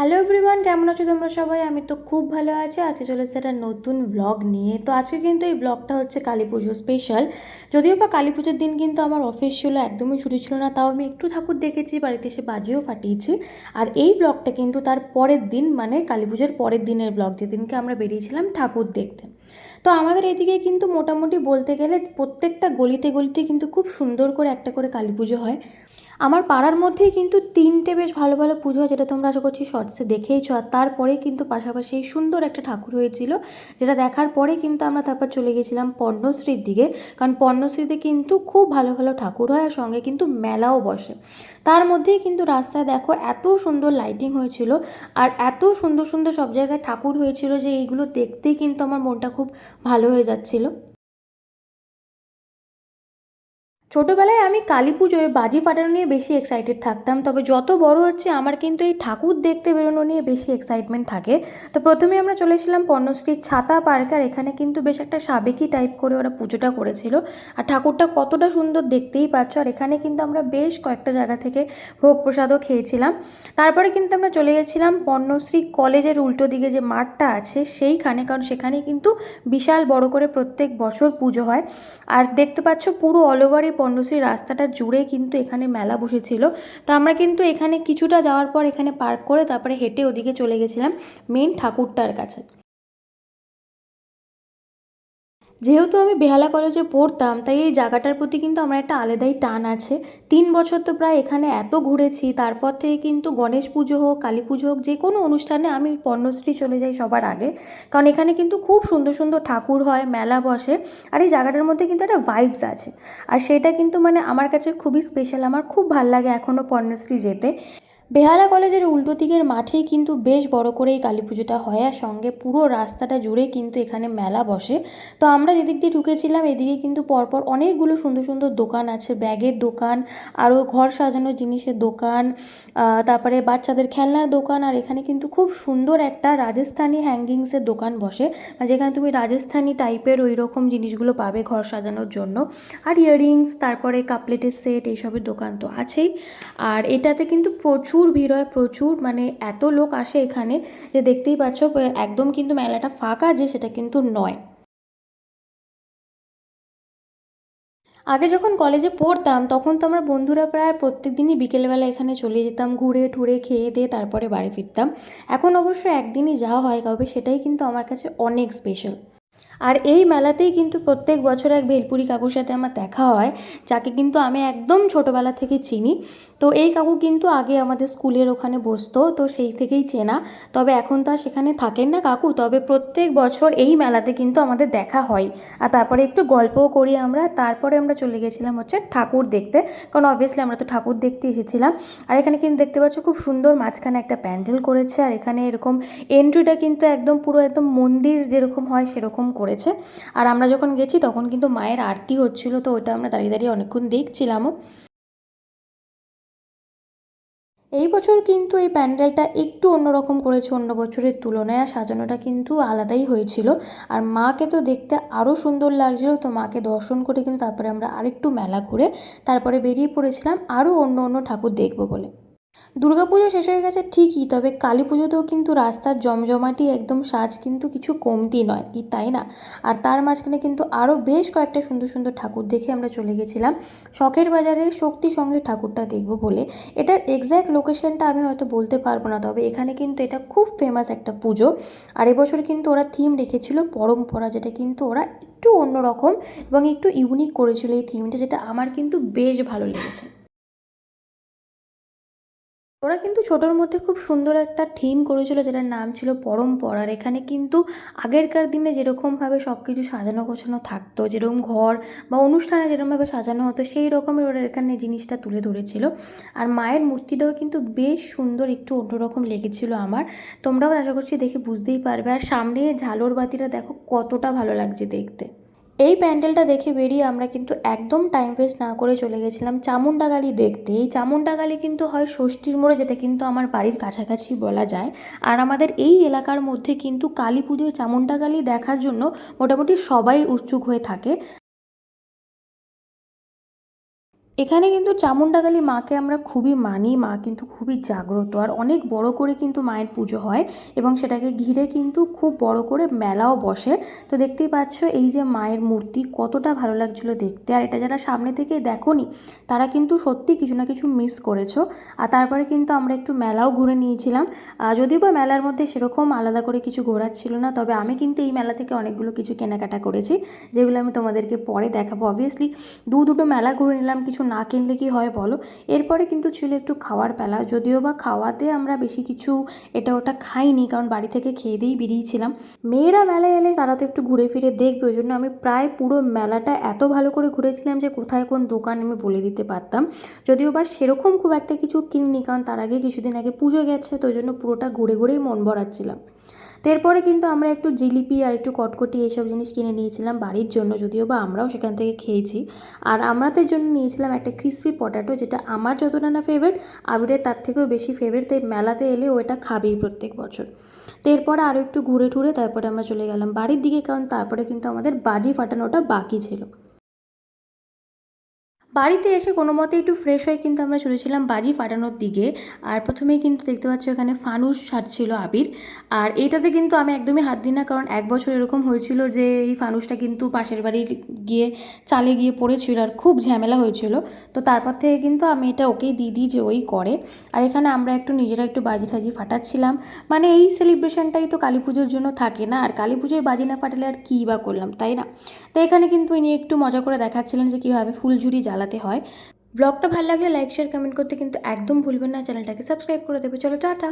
Hello everyone কেমন আছো তোমরা সবাই? আমি তো খুব ভালো আছি। আজকে চলেছে একটা নতুন ব্লগ নিয়ে। তো আজকে কিন্তু এই ব্লগটা হচ্ছে কালী পুজো স্পেশাল যদিও বা কালী পুজোর দিন কিন্তু আমার অফিস ছিল, একদমই ছুটি ছিল না, তাও আমি একটু ঠাকুর দেখেছি, বাড়িতে এসে বাজিও ফাটিয়েছি। আর এই ব্লগটা কিন্তু তার পরের দিন মানে কালী পুজোর পরের দিনের ব্লগ যেদিনকে আমরা বেরিয়েছিলাম ঠাকুর দেখতে। তো আমাদের এদিকে কিন্তু মোটামুটি বলতে গেলে প্রত্যেকটা গলিতে গলিতে কিন্তু খুব সুন্দর করে একটা করে কালী পুজো হয়। আমার পাড়ার মধ্যেই কিন্তু তিনটে বেশ ভালো ভালো পুজো হয়, যেটা তোমরা আশা করছি শর্টসে দেখেইছো। আর তারপরে কিন্তু পাশাপাশি সুন্দর একটা ঠাকুর হয়েছিল, যেটা দেখার পরে কিন্তু আমরা তারপর চলে গেছিলাম পর্ণশ্রীর দিকে। কারণ পর্ণশ্রীতে কিন্তু খুব ভালো ভালো ঠাকুর হয় আর সঙ্গে কিন্তু মেলাও বসে। তার মধ্যেই কিন্তু রাস্তায় দেখো এত সুন্দর লাইটিং হয়েছিল আর এত সুন্দর সুন্দর সব জায়গায় ঠাকুর হয়েছিল যে এইগুলো দেখতেই কিন্তু আমার মনটা খুব ভালো হয়ে যাচ্ছিল। ছোটোবেলায় আমি কালী পুজোয় বাজি ফাটানো নিয়ে বেশি এক্সাইটেড থাকতাম, তবে যত বড় হচ্ছে আমার কিন্তু এই ঠাকুর দেখতে বেরোনো নিয়ে বেশি এক্সাইটমেন্ট থাকে। তো প্রথমে আমরা চলে এসেছিলাম পর্ণশ্রীর ছাতা পার্ক, আর এখানে কিন্তু বেশ একটা সাবেকি টাইপ করে ওরা পুজোটা করেছিল। আর ঠাকুরটা কতটা সুন্দর দেখতেই পাচ্ছ, আর এখানে কিন্তু আমরা বেশ কয়েকটা জায়গা থেকে ভোগ প্রসাদও খেয়েছিলাম। তারপরে কিন্তু আমরা চলে গেছিলাম পর্ণশ্রী কলেজের উল্টো দিকে যে মাঠটা আছে, সেইখানে, কারণ সেখানে কিন্তু বিশাল বড় করে প্রত্যেক বছর পুজো হয়। আর দেখতে পাচ্ছ পুরো অল ওভার এই পণ্যশ্রী রাস্তাটা জুড়ে কিন্তু এখানে মেলা বসেছিল। তো আমরা কিন্তু এখানে কিছুটা যাওয়ার পর এখানে পার্ক করে তারপরে হেঁটে ওদিকে চলে গেছিলাম মেন ঠাকুরটার কাছে। যেহেতু আমি বেহালা কলেজে পড়তাম, তাই এই জায়গাটার প্রতি কিন্তু আমার একটা আলাদাই টান আছে। তিন বছর তো প্রায় এখানে এত ঘুরেছি, তারপর থেকে কিন্তু গণেশ পুজো হোক, কালী পুজো হোক, যে কোনো অনুষ্ঠানে আমি পর্ণশ্রী চলে যাই সবার আগে। কারণ এখানে কিন্তু খুব সুন্দর সুন্দর ঠাকুর হয়, মেলা বসে, আর এই জায়গাটার মধ্যে কিন্তু একটা ভাইবস আছে। আর সেটা কিন্তু মানে আমার কাছে খুবই স্পেশাল আমার খুব ভালো লাগে এখনও পর্ণশ্রী যেতে। বেহালা কলেজের উল্টো দিকের মাঠেই কিন্তু বেশ বড় করে এই কালী পুজোটা হয় আর সঙ্গে পুরো রাস্তাটা জুড়ে কিন্তু এখানে মেলা বসে। তো আমরা যেদিক দিয়ে ঢুকেছিলাম, এদিকে কিন্তু পরপর অনেকগুলো সুন্দর সুন্দর দোকান আছে, ব্যাগের দোকান, আরও ঘর সাজানোর জিনিসের দোকান তারপরে বাচ্চাদের খেলনার দোকান, আর এখানে কিন্তু খুব সুন্দর একটা রাজস্থানি হ্যাঙ্গিংসের দোকান বসে। মানে যেখানে তুমি রাজস্থানি টাইপের ওই রকম জিনিসগুলো পাবে ঘর সাজানোর জন্য। আর ইয়াররিংস তারপরে কাপলেটের সেট এইসবের দোকান তো আছেই। আর এটাতে কিন্তু প্রচুর প্রচুর ভিড় হয়, প্রচুর মানে এত লোক আসে এখানে যে দেখতেই পাচ্ছ একদম কিন্তু মেলাটা ফাঁকা যে সেটা কিন্তু নয়। আগে যখন কলেজে পড়তাম, তখন তো আমরা বন্ধুরা প্রায় প্রত্যেক দিনই বিকেলবেলা এখানে চলে যেতাম, ঘুরে ঠুরে খেয়ে দিয়ে তারপরে বাড়ি ফিরতাম। এখন অবশ্য একদিনই যাওয়া হয় কবে সেটাই কিন্তু আমার কাছে অনেক স্পেশাল আর এই মেলাতেই কিন্তু প্রত্যেক বছর এক ভেলপুরি কাকুর সাথে আমার দেখা হয়, যাকে কিন্তু আমি একদম ছোটোবেলা থেকে চিনি। তো এই কাকু কিন্তু আগে আমাদের স্কুলের ওখানে বসতো, তো সেই থেকেই চেনা। তবে এখন তো আর সেখানে থাকেন না কাকু, তবে প্রত্যেক বছর এই মেলাতে কিন্তু আমাদের দেখা হয়। আর তারপরে একটু গল্পও করি আমরা, তারপরে আমরা চলে গেছিলাম হচ্ছে ঠাকুর দেখতে, কারণ অবভিয়াসলি আমরা তো ঠাকুর দেখতে এসেছিলাম। আর এখানে কিন্তু দেখতে পাচ্ছ খুব সুন্দর মাঝখানে একটা প্যান্ডেল করেছে, আর এখানে এরকম এন্ট্রিটা কিন্তু একদম পুরো একদম মন্দির যেরকম হয় সেরকম করেছে। আর আমরা যখন গেছি তখন কিন্তু মায়ের আরতি হচ্ছিল, তো ওটা আমরা দাঁড়িয়ে দাঁড়িয়ে অনেকক্ষণ দেখছিলামও। এই বছর কিন্তু এই প্যান্ডেলটা একটু অন্যরকম করেছে, অন্য বছরের তুলনায়, আর সাজানোটা কিন্তু আলাদাই হয়েছিল। আর মাকে তো দেখতে আরও সুন্দর লাগছিল, তো মাকে দর্শন করে কিন্তু তারপরে আমরা আরেকটু মেলা ঘুরে তারপরে বেরিয়ে পড়েছিলাম। আরও অন্য অন্য ঠাকুর দেখব বলে। দুর্গাপুজো শেষ হয়ে গেছে ঠিকই, তবে কালী পুজোতেও কিন্তু রাস্তার জমজমাটি একদম সাজ কিন্তু কিছু কমতি নয় কি তাই না? আর তার মাঝখানে কিন্তু আরও বেশ কয়েকটা সুন্দর সুন্দর ঠাকুর দেখে আমরা চলে গেছিলাম। শখের বাজারে শক্তি সঙ্গে ঠাকুরটা দেখব বলে। এটার এক্স্যাক্ট লোকেশনটা আমি হয়তো বলতে পারব না, তবে এখানে কিন্তু এটা খুব ফেমাস একটা পুজো। আর এবছর কিন্তু ওরা থিম রেখেছিল পরম্পরা, যেটা কিন্তু ওরা একটু অন্যরকম এবং একটু ইউনিক করেছিল এই থিমটা যেটা আমার কিন্তু বেশ ভালো লেগেছে। ওরা কিন্তু ছোটোর মধ্যে খুব সুন্দর একটা থিম করেছিল যেটার নাম ছিল পরম্পরার এখানে কিন্তু আগেরকার দিনে যেরকমভাবে সব কিছু সাজানো গোছানো থাকতো, যেরকম ঘর বা অনুষ্ঠানে যেরকমভাবে সাজানো হতো, সেই রকমের ওরা এখানে জিনিসটা তুলে ধরেছিল। আর মায়ের মূর্তিটাও কিন্তু বেশ সুন্দর, একটু অন্যরকম লেগেছিল আমার। তোমরাও আশা করছি দেখে বুঝতেই পারবে। আর সামনে ঝালর বাতিটা দেখো কতটা ভালো লাগছে দেখতে। এই প্যান্ডেলটা দেখে বেরিয়ে আমরা কিন্তু একদম টাইম ওয়েস্ট না করে চলে গেছিলাম চামুণ্ডাগালি দেখতে। এই চামুণ্ডাগালি কিন্তু হয় ষষ্ঠীর মোড়ে, যেটা কিন্তু আমার বাড়ির কাছাকাছি বলা যায়। আর আমাদের এই এলাকার মধ্যে কিন্তু কালী পুজোয় চামুণ্ডাগালি দেখার জন্য মোটামুটি সবাই উৎসুক হয়ে থাকে। এখানে কিন্তু চামুন্ডাকালী মাকে আমরা খুবই মানি, মা কিন্তু খুবই জাগ্রত। আর অনেক বড় করে কিন্তু মায়ের পুজো হয় এবং সেটাকে ঘিরে কিন্তু খুব বড় করে মেলাও বসে। তো দেখতেই পাচ্ছ এই যে মায়ের মূর্তি, কতটা ভালো লাগছিল দেখতে। আর এটা যারা সামনে থেকে দেখোনি, তারা কিন্তু সত্যি কিছু না কিছু মিস করেছ। আর তারপরে কিন্তু আমরা একটু মেলাও ঘুরে নিয়েছিলাম। যদিও বা মেলার মধ্যে সেরকম আলাদা করে কিছু ঘোরার ছিল না, তবে আমি কিন্তু এই মেলা থেকে অনেকগুলো কিছু কেনাকাটা করেছি, যেগুলো আমি তোমাদেরকে পরে দেখাবো। অবভিয়াসলি দু দুটো মেলা ঘুরে নিলাম, কিছু না কিনলে কি হয় বলো? এরপরে কিন্তু ছিল একটু খাওয়ার পেলা যদিও বা খাওয়াতে আমরা বেশি কিছু এটা ওটা খাইনি, কারণ বাড়ি থেকে খেয়ে দিয়েই বেরিয়েছিলাম। মেয়েরা মেলায় এলে তারা তো একটু ঘুরে ফিরে দেখবে ওই জন্য আমি প্রায় পুরো মেলাটা এত ভালো করে ঘুরেছিলাম যে কোথায় কোন দোকান আমি বলে দিতে পারতাম। যদিও বা সেরকম খুব একটা কিছু কিনিনি, কারণ তার আগে কিছুদিন আগে পুজো গেছে, তো ওই জন্য পুরোটা ঘুরে ঘুরেই মন ভরাচ্ছিলাম। তো এরপরে কিন্তু আমরা একটু জিলিপি আর একটু কটকটি এইসব জিনিস কিনে নিয়েছিলাম বাড়ির জন্য যদিও বা আমরাও সেখান থেকে খেয়েছি। আর আমরাদের জন্য নিয়েছিলাম একটা ক্রিসপি পটাটো যেটা আমার যতটা না ফেভারিট আবিরের তার থেকেও বেশি ফেভারিট তাই মেলাতে এলে ও এটা খাবেই প্রত্যেক বছর। তো এরপরে আরও একটু ঘুরে টুরে তারপরে আমরা চলে গেলাম বাড়ির দিকে, কারণ তারপরে কিন্তু আমাদের বাজি ফাটানোটা বাকি ছিল। বাড়িতে এসে কোনো মতে একটু ফ্রেশ হয়ে কিন্তু আমরা চলেছিলাম বাজি ফাটানোর দিকে। আর প্রথমেই কিন্তু দেখতে পাচ্ছ এখানে ফানুস ছাড়ছিল আবির। আর এটাতে কিন্তু আমি একদমই হাত দিই না, কারণ এক বছর এরকম হয়েছিল যে এই ফানুসটা কিন্তু পাশের বাড়ির গিয়ে চালে গিয়ে পড়েছিল আর খুব ঝামেলা হয়েছিল। তো তারপর থেকে কিন্তু আমি এটা ওকেই দিয়ে দিই যে ওই করে। আর এখানে আমরা একটু নিজেরা একটু বাজি ঠাজি ফাটাচ্ছিলাম। মানে এই সেলিব্রেশনটাই তো কালী পুজোর জন্য থাকে না, আর কালী পুজোয় বাজি না ফাটালে আর কী বা করলাম, তাই না? তো এখানে কিন্তু ইনি একটু মজা করে দেখাচ্ছিলেন যে কীভাবে ফুলঝুরি জ্বালাতে হয়। ব্লগটা ভালো লাগলে লাইক শেয়ার কমেন্ট করতে কিন্তু একদম ভুলবেন না। চ্যানেলটাকে সাবস্ক্রাইব করে দেবে। চলো, টাটা।